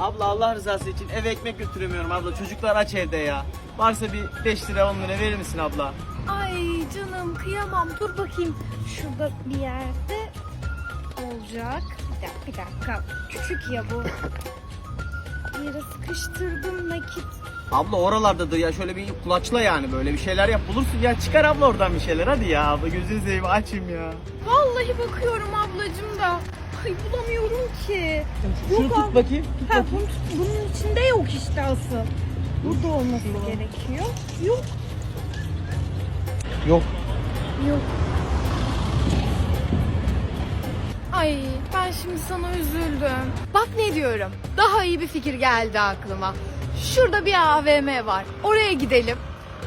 Abla Allah rızası için eve ekmek götüremiyorum abla. Çocuklar aç evde ya. Varsa bir 5 lira 10 lira verir misin abla? Ay canım kıyamam. Dur bakayım. Şurada bir yerde olacak. Bir dakika, bir dakika. Küçük ya bu. Bir yere sıkıştırdım nakit. Abla oralardadır ya şöyle bir kulaçla yani böyle bir şeyler yap bulursun. Ya çıkar abla oradan bir şeyler hadi ya abla gözünü seveyim açayım ya. Vallahi bakıyorum ablacığım da. Ay bulamıyorum ki. Şunu Yok tut abi. bakayım. Tut Ha, bakayım. bunun, bunun içinde yok işte asıl. Burada olması gerekiyor. Yok. Yok. Yok. Ay ben şimdi sana üzüldüm. Bak ne diyorum. Daha iyi bir fikir geldi aklıma. Şurada bir AVM var. Oraya gidelim.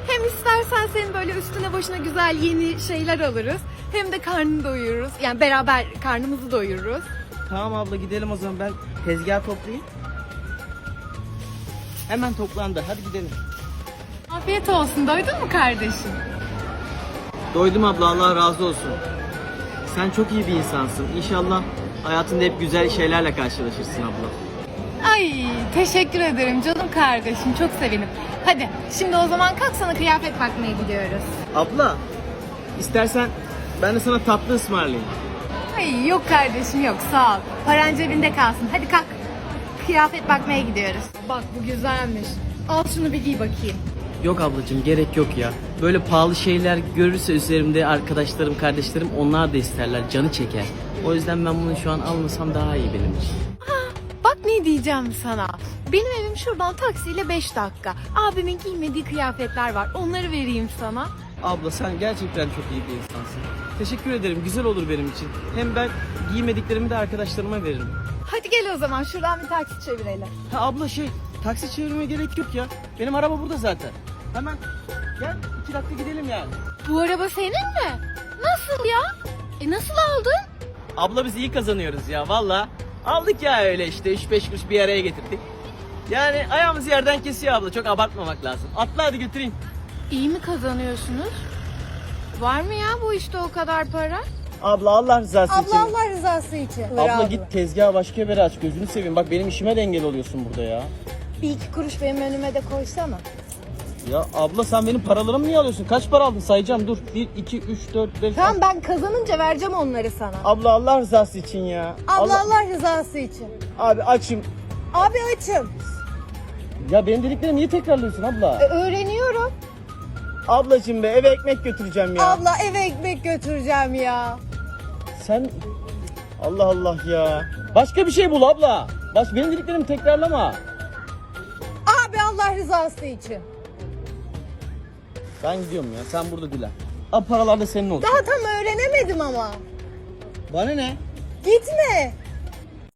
Hem istersen senin böyle üstüne başına güzel yeni şeyler alırız. Hem de karnını doyururuz. Yani beraber karnımızı doyururuz. Tamam abla gidelim o zaman ben tezgah toplayayım. Hemen toplandı hadi gidelim. Afiyet olsun. Doydun mu kardeşim? Doydum abla Allah razı olsun. Sen çok iyi bir insansın. İnşallah hayatında hep güzel şeylerle karşılaşırsın abla. Ay teşekkür ederim canım kardeşim. Çok sevindim. Hadi şimdi o zaman kalk sana kıyafet bakmaya gidiyoruz. Abla istersen ben de sana tatlı ısmarlayayım. Ay yok kardeşim yok sağ ol. Paran cebinde kalsın. Hadi kalk. Kıyafet bakmaya gidiyoruz. Bak bu güzelmiş. Al şunu bir giy bakayım. Yok ablacığım gerek yok ya. Böyle pahalı şeyler görürse üzerimde arkadaşlarım, kardeşlerim onlar da isterler. Canı çeker. O yüzden ben bunu şu an almasam daha iyi benim için. Ne diyeceğim sana. Benim evim şuradan taksiyle 5 dakika. Abimin giymediği kıyafetler var. Onları vereyim sana. Abla sen gerçekten çok iyi bir insansın. Teşekkür ederim. Güzel olur benim için. Hem ben giymediklerimi de arkadaşlarıma veririm. Hadi gel o zaman şuradan bir taksi çevirelim. Ha abla şey taksi çevirmeye gerek yok ya. Benim araba burada zaten. Hemen gel iki dakika gidelim yani. Bu araba senin mi? Nasıl ya? E nasıl aldın? Abla biz iyi kazanıyoruz ya valla. Aldık ya öyle işte 3-5 kuruş bir araya getirdik. Yani ayağımız yerden kesiyor abla çok abartmamak lazım. Atla hadi götüreyim. İyi mi kazanıyorsunuz? Var mı ya bu işte o kadar para? Abla Allah rızası için. Abla Allah rızası için. Abla git tezgahı başka bir aç gözünü seveyim. Bak benim işime de engel oluyorsun burada ya. Bir iki kuruş benim önüme de koysana. Ya abla sen benim paralarımı niye alıyorsun? Kaç para aldın sayacağım dur. 1, 2, 3, 4, 5, Tamam ben kazanınca vereceğim onları sana. Abla Allah rızası için ya. Abla Allah rızası için. Abi açım. Abi açım. Ya benim dediklerimi niye tekrarlıyorsun abla? E, öğreniyorum. Ablacım be eve ekmek götüreceğim ya. Abla eve ekmek götüreceğim ya. Sen Allah Allah ya. Başka bir şey bul abla. Baş benim dediklerimi tekrarlama. Abi Allah rızası için. Ben gidiyorum ya. Sen burada dile. Al paralar da senin olsun. Daha tam öğrenemedim ama. Bana ne? Gitme.